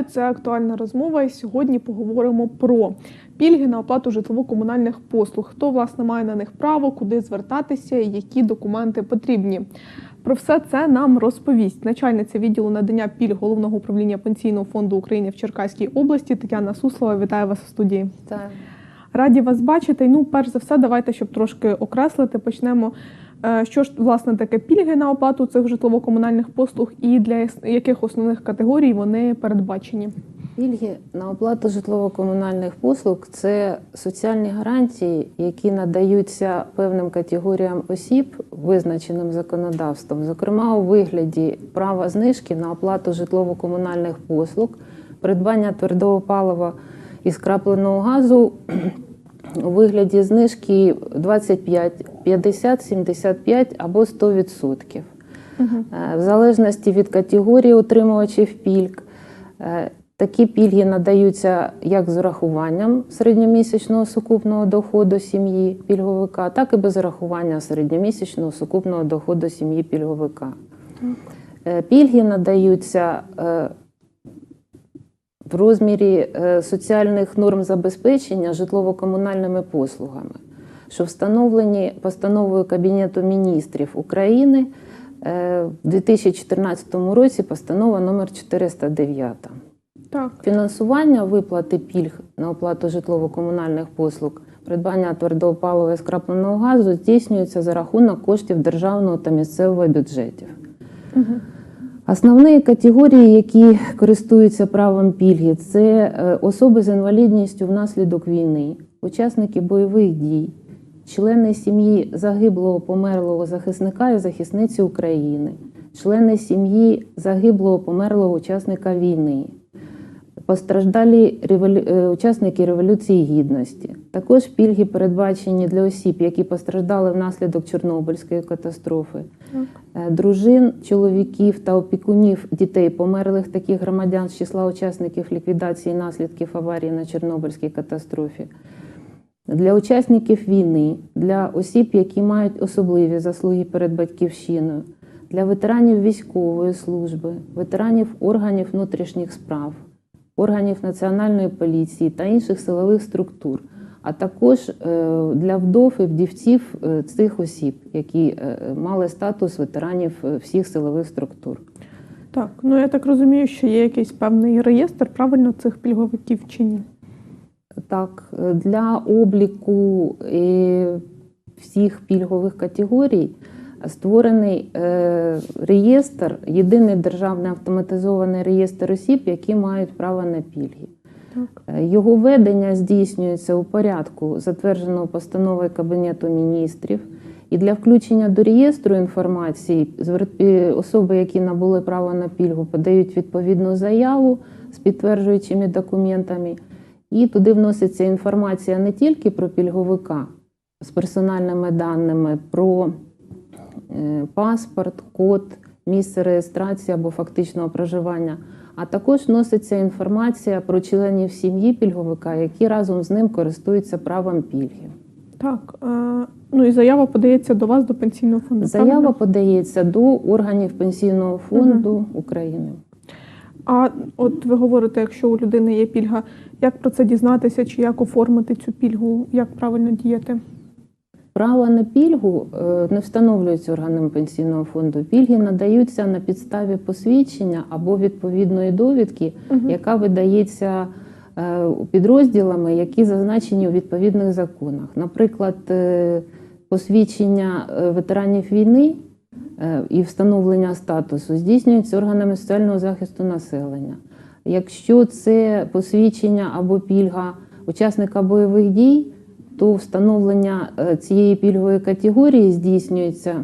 Вітаю, це актуальна розмова. І сьогодні поговоримо про пільги на оплату житлово-комунальних послуг. Хто власне має на них право, куди звертатися, і які документи потрібні. Про все це нам розповість начальниця відділу надання пільг головного управління пенсійного фонду України в Черкаській області Тетяна Суслова. Вітаю вас в студії. Так. Раді вас бачити. Ну, перш за все, давайте, щоб трошки окреслити, почнемо. Е, Що ж власне таке пільги на оплату цих житлово-комунальних послуг, і для яких основних категорій вони передбачені? Пільги на оплату житлово-комунальних послуг це соціальні гарантії, які надаються певним категоріям осіб, визначеним законодавством, зокрема у вигляді права знижки на оплату житлово-комунальних послуг, придбання твердого палива і скрапленого газу у вигляді знижки 25, 50, 75 або 100%. Е, В залежності від категорії отримувачів пільг, е, такі пільги надаються як з урахуванням середньомісячного сукупного доходу сім'ї пільговика, так і без урахування середньомісячного сукупного доходу сім'ї пільговика. Е, Пільги надаються в розмірі е, соціальних норм забезпечення житлово-комунальними послугами, що встановлені постановою Кабінету міністрів України е, в 2014 році постанова номер 409. Так, Фінансування виплати пільг на оплату житлово-комунальних послуг, придбання твердого палива і скрапленого газу здійснюється за рахунок коштів державного та місцевого бюджетів. Основні категорії, які користуються правом пільги, це е, особи з інвалідністю внаслідок війни, учасники бойових дій, члени сім'ї загиблого померлого захисника і захисниці України, члени сім'ї загиблого померлого учасника війни, постраждалі револю... е, учасники Революції Гідності. Також пільги передбачені для осіб, які постраждали внаслідок Чорнобильської катастрофи, так. е, дружин, чоловіків та опікунів дітей померлих таких громадян з числа учасників ліквідації наслідків аварії на Чорнобильській катастрофі. Для учасників війни, для осіб, які мають особливі заслуги перед батьківщиною, для ветеранів військової служби, ветеранів органів внутрішніх справ, органів національної поліції та інших силових структур, а також е, для вдов і вдівців е, цих осіб, які е, мали статус ветеранів всіх силових структур. Так, ну я так розумію, що є якийсь певний реєстр правильно цих пільговиків чи ні? Так, для обліку всіх пільгових категорій створений е, реєстр, єдиний державний автоматизований реєстр осіб, які мають право на пільги. Так. Е, Його ведення здійснюється у порядку, затвердженого постановою Кабінету міністрів. І для включення до реєстру інформації е, особи, які набули право на пільгу, подають відповідну заяву з підтверджуючими документами. І туди вноситься інформація не тільки про пільговика з персональними даними, про паспорт, код, місце реєстрації або фактичного проживання, а також вноситься інформація про членів сім'ї пільговика, які разом з ним користуються правом пільги. Так, е, ну і заява подається до вас, до пенсійного фонду. Заява правильно? подається до органів пенсійного фонду України. А от ви говорите, якщо у людини є пільга, як про це дізнатися, чи як оформити цю пільгу, як правильно діяти? Право на пільгу е, не встановлюється органом пенсійного фонду. Пільги надаються на підставі посвідчення або відповідної довідки, яка видається е, підрозділами, які зазначені у відповідних законах. Наприклад, е, посвідчення ветеранів війни і встановлення статусу здійснюється органами соціального захисту населення. Якщо це посвідчення або пільга учасника бойових дій, то встановлення е, цієї пільгової категорії здійснюється е,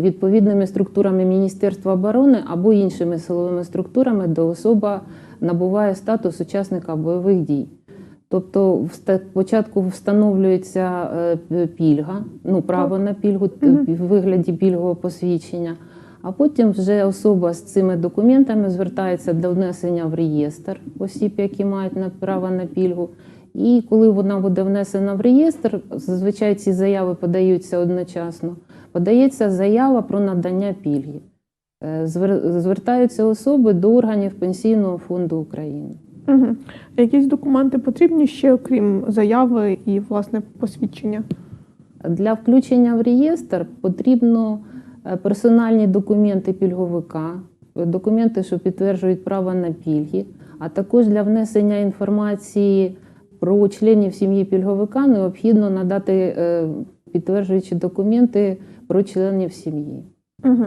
відповідними структурами Міністерства оборони або іншими силовими структурами, де особа набуває статус учасника бойових дій. Тобто, спочатку встановлюється е, пільга, ну право на пільгу в вигляді пільгового посвідчення, а потім вже особа з цими документами звертається до внесення в реєстр осіб, які мають право на пільгу. І коли вона буде внесена в реєстр, зазвичай ці заяви подаються одночасно. Подається заява про надання пільги. Е, Звертаються особи до органів Пенсійного фонду України. Угу. Якісь документи потрібні ще, окрім заяви і власне посвідчення? Для включення в реєстр потрібно е, персональні документи пільговика, документи, що підтверджують право на пільги, а також для внесення інформації про членів сім'ї пільговика необхідно надати е, підтверджуючі документи про членів сім'ї. Угу.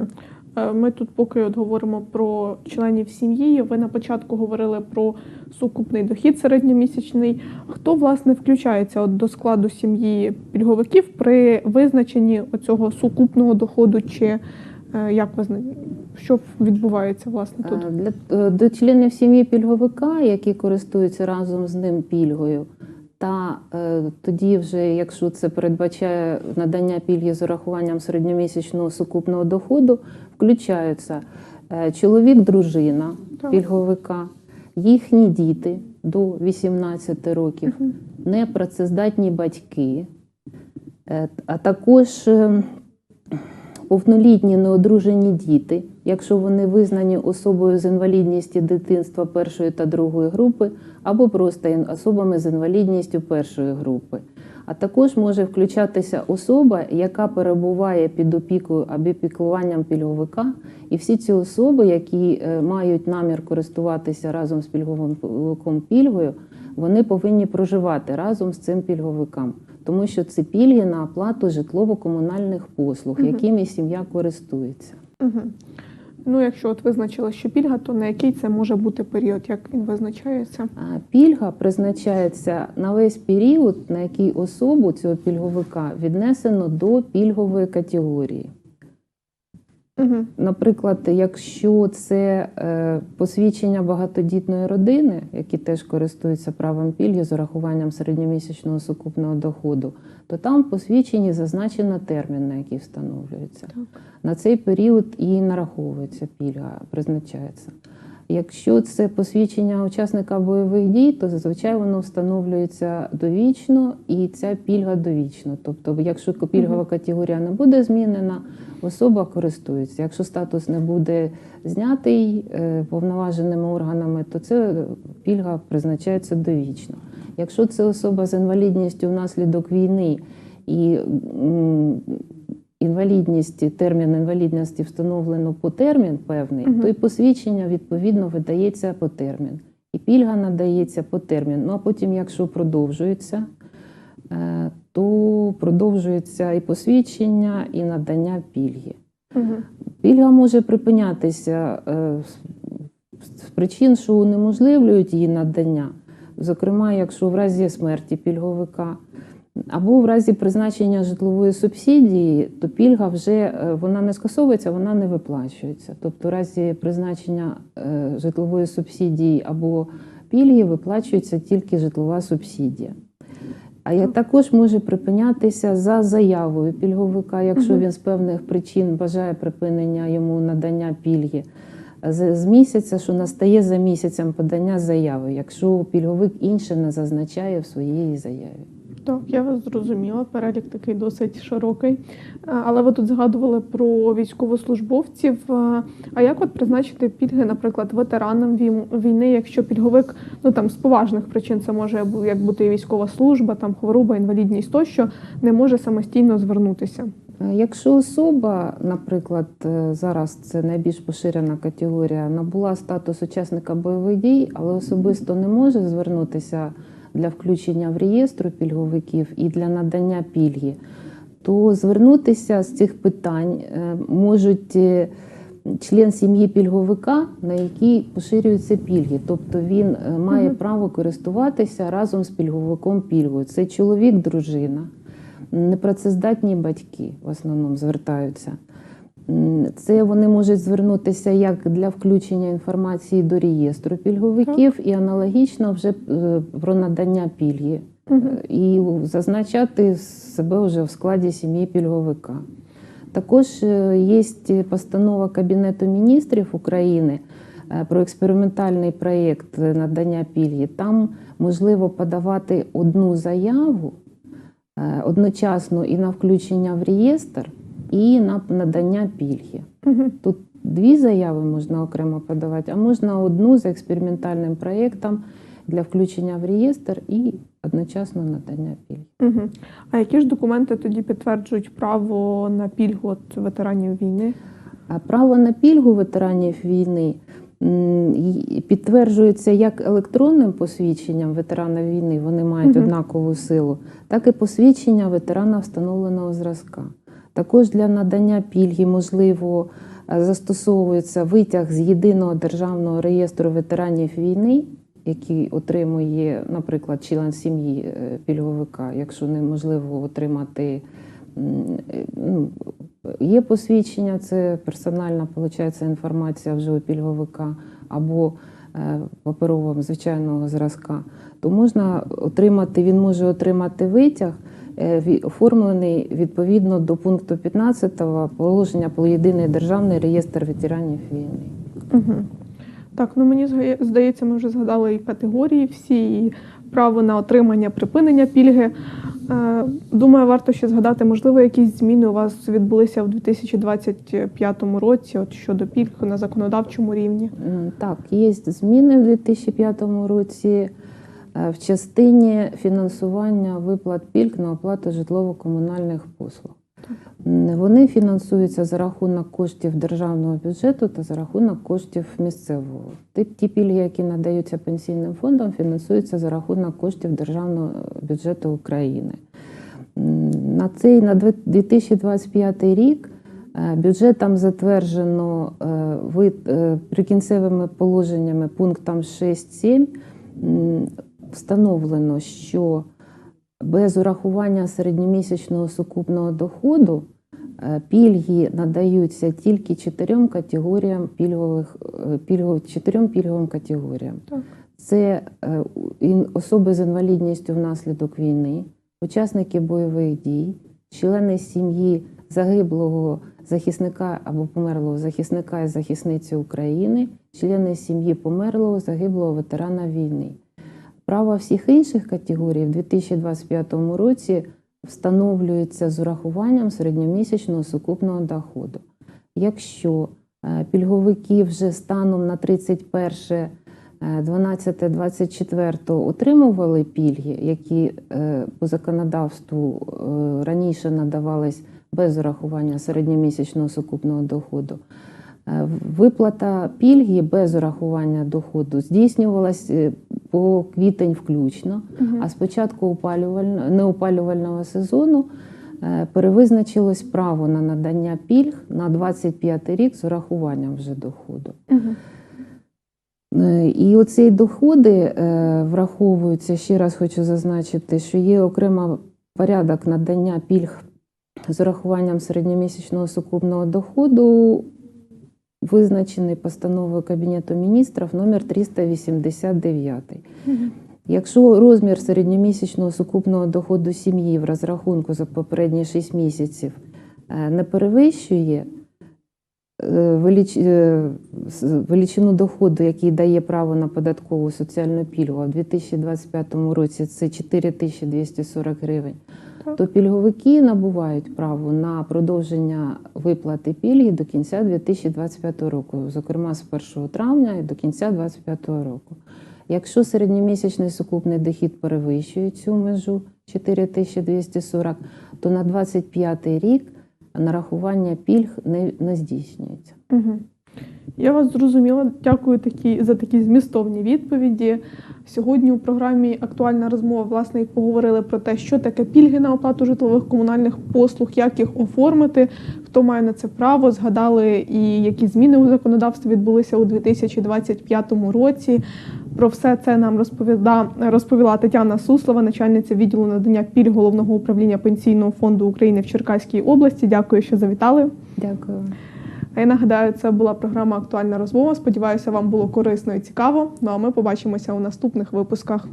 Ми тут поки от говоримо про членів сім'ї. Ви на початку говорили про сукупний дохід середньомісячний. Хто власне включається от до складу сім'ї пільговиків при визначенні оцього сукупного доходу, чи як визна... що відбувається власне тут? Е, Для, е, до членів сім'ї пільговика, які користуються разом з ним пільгою, та е, тоді, вже, якщо це передбачає надання пільги з урахуванням середньомісячного сукупного доходу, включаються е, чоловік, дружина Так. пільговика, їхні діти до 18 років, Мгм. непрацездатні батьки, е, а також е, повнолітні неодружені діти, якщо вони визнані особою з інвалідністю дитинства першої та другої групи, або просто особами з інвалідністю першої групи. А також може включатися особа, яка перебуває під опікою або піклуванням пільговика, і всі ці особи, які е, мають намір користуватися разом з пільговиком пільгою, вони повинні проживати разом з цим пільговиком, тому що це пільги на оплату житлово-комунальних послуг, угу. якими сім'я користується. Угу. Ну, якщо от визначила, що пільга, то на який це може бути період, як він визначається? А Пільга призначається на весь період, на який особу цього пільговика віднесено до пільгової категорії. Угу. Наприклад, якщо це е, посвідчення багатодітної родини, які теж користуються правом пільги з урахуванням середньомісячного сукупного доходу, то там в посвідченні зазначено термін, на який встановлюється. Так. На цей період і нараховується пільга, призначається. Якщо це посвідчення учасника бойових дій, то зазвичай воно встановлюється довічно і ця пільга довічно. Тобто, якщо пільгова категорія не буде змінена, особа користується. Якщо статус не буде знятий е, повноваженими органами, то це пільга призначається довічно. Якщо це особа з інвалідністю внаслідок війни і інвалідність, термін інвалідності встановлено по термін певний, Мгм. то і посвідчення відповідно видається по термін. І пільга надається по термін. Ну а потім, якщо продовжується, е, то продовжується і посвідчення, і надання пільги. Угу. Пільга може припинятися е, з причин, що унеможливлюють її надання, зокрема, якщо в разі смерті пільговика або в разі призначення житлової субсидії, то пільга вже е, вона не скасовується, вона не виплачується. Тобто, в разі призначення е, житлової субсидії або пільги виплачується тільки житлова субсидія. А я також може припинятися за заявою пільговика, якщо він з певних причин бажає припинення йому надання пільги. З, з місяця, що настає за місяцем подання заяви, якщо пільговик інше не зазначає в своїй заяві. Так, я вас зрозуміла. Перелік такий досить широкий. Але ви тут згадували про військовослужбовців. А як от призначити пільги, наприклад, ветеранам війни, якщо пільговик ну там з поважних причин це може як бути військова служба, там хвороба, інвалідність тощо не може самостійно звернутися? Якщо особа, наприклад, е, зараз це найбільш поширена категорія, набула статус учасника бойових дій, але особисто не може звернутися для включення в реєстру пільговиків і для надання пільги, то звернутися з цих питань е, можуть е, член сім'ї пільговика, на який поширюються пільги. Тобто він е, має Мгм. право користуватися разом з пільговиком пільгою. Це чоловік, дружина непрацездатні батьки в основному звертаються. Це вони можуть звернутися як для включення інформації до реєстру пільговиків, і аналогічно вже е, про надання пільги, Е, і зазначати себе вже в складі сім'ї пільговика. Також е, є постанова Кабінету міністрів України про експериментальний проєкт надання пільги. Там можливо подавати одну заяву одночасно і на включення в реєстр, і на надання пільги. Тут дві заяви можна окремо подавати, а можна одну з експериментальним проєктом для включення в реєстр і одночасно надання пільги. Угу. А які ж документи тоді підтверджують право на пільгу от ветеранів війни? А право на пільгу ветеранів війни підтверджується як електронним посвідченням ветерана війни, вони мають Мгм. однакову силу, так і посвідчення ветерана встановленого зразка. Також для надання пільги, можливо, е, застосовується витяг з єдиного державного реєстру ветеранів війни, який отримує, наприклад, член сім'ї е, пільговика, якщо неможливо отримати. е, ну, Є посвідчення, це персональна виходить, інформація вже у пільговика або паперового звичайного зразка, то можна отримати, він може отримати витяг, оформлений відповідно до пункту 15 положення про єдиний державний реєстр ветеранів війни. Угу. Так, ну мені здається, ми вже згадали і категорії всі, і право на отримання припинення пільги. Е, Думаю, варто ще згадати, можливо, якісь зміни у вас відбулися в 2025 році от щодо пільг на законодавчому рівні. Так, є зміни в 2005 році е, в частині фінансування виплат пільг на оплату житлово-комунальних послуг. Вони фінансуються за рахунок коштів державного бюджету та за рахунок коштів місцевого. Ті, пільги, які надаються пенсійним фондам, фінансуються за рахунок коштів державного бюджету України. На цей на дві- 2025 рік е, бюджетом затверджено е, е, прикінцевими положеннями пунктом 6.7 м, встановлено, що без урахування середньомісячного сукупного доходу е, пільги надаються тільки чотирьом категоріям пільгових е, пільгов, чотирьом пільговим категоріям. Так. Це е, особи з інвалідністю внаслідок війни, учасники бойових дій, члени сім'ї загиблого захисника або померлого захисника і захисниці України, члени сім'ї померлого загиблого ветерана війни. Право всіх інших категорій в 2025 році встановлюється з урахуванням середньомісячного сукупного доходу. Якщо е, пільговики вже станом на 31 12-24 отримували пільги, які е, по законодавству е, раніше надавались без урахування середньомісячного сукупного доходу. Е, Виплата пільги без урахування доходу здійснювалась е, по квітень включно, а з початку опалювального, неопалювального сезону е, перевизначилось право на надання пільг на 25 рік з урахуванням вже доходу. Угу. І оці доходи враховуються, ще раз хочу зазначити, що є окрема порядок надання пільг з урахуванням середньомісячного сукупного доходу, визначений постановою Кабінету міністрів номер 389. Якщо розмір середньомісячного сукупного доходу сім'ї в розрахунку за попередні 6 місяців е, не перевищує е, е, величину доходу, який дає право на податкову соціальну пільгу, а в 2025 році це 4240 гривень. То пільговики набувають право на продовження виплати пільги до кінця 2025 року, зокрема з 1 травня і до кінця 2025 року. Якщо середньомісячний сукупний дохід перевищує цю межу 4240, то на 25 рік нарахування пільг не, не здійснюється. Угу. Я вас зрозуміла. Дякую такі, за такі змістовні відповіді. Сьогодні у програмі Актуальна розмова власне поговорили про те, що таке пільги на оплату житлових комунальних послуг, як їх оформити, хто має на це право. Згадали і які зміни у законодавстві відбулися у 2025 році. Про все це нам розповіда розповіла Тетяна Суслова, начальниця відділу надання пільг головного управління пенсійного фонду України в Черкаській області. Дякую, що завітали. Дякую. А я нагадаю, це була програма Актуальна розмова. Сподіваюся, вам було корисно і цікаво. Ну а ми побачимося у наступних випусках.